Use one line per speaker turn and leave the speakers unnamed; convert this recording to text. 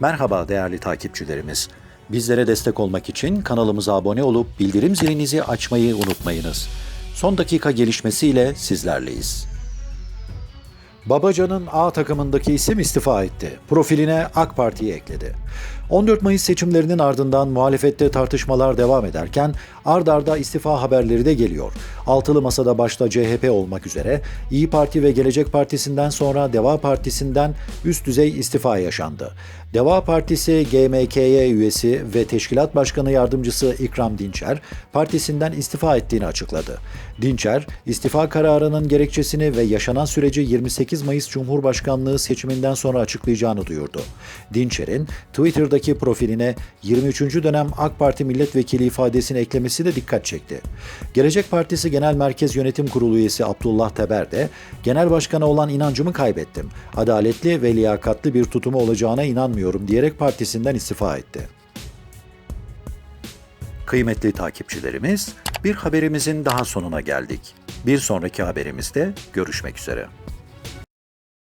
Merhaba değerli takipçilerimiz. Bizlere destek olmak için kanalımıza abone olup bildirim zilinizi açmayı unutmayınız. Son dakika gelişmesiyle sizlerleyiz. Babacan'ın A takımındaki isim istifa etti. Profiline AK Parti'yi ekledi. 14 Mayıs seçimlerinin ardından muhalefette tartışmalar devam ederken ard arda istifa haberleri de geliyor. Altılı Masa'da başta CHP olmak üzere İyi Parti ve Gelecek Partisi'nden sonra Deva Partisi'nden üst düzey istifa yaşandı. Deva Partisi GMK'ye üyesi ve Teşkilat Başkanı Yardımcısı İkram Dinçer partisinden istifa ettiğini açıkladı. Dinçer, istifa kararının gerekçesini ve yaşanan süreci 28 Mayıs Cumhurbaşkanlığı seçiminden sonra açıklayacağını duyurdu. Dinçer'in Twitter'daki profiline 23. dönem AK Parti milletvekili ifadesini eklemesi de dikkat çekti. Gelecek Partisi Genel Merkez Yönetim Kurulu üyesi Abdullah Teber de, Genel Başkan'a olan inancımı kaybettim. Adaletli ve liyakatli bir tutumu olacağına inanmıyorum diyerek partisinden istifa etti. Kıymetli takipçilerimiz, bir haberimizin daha sonuna geldik. Bir sonraki haberimizde görüşmek üzere.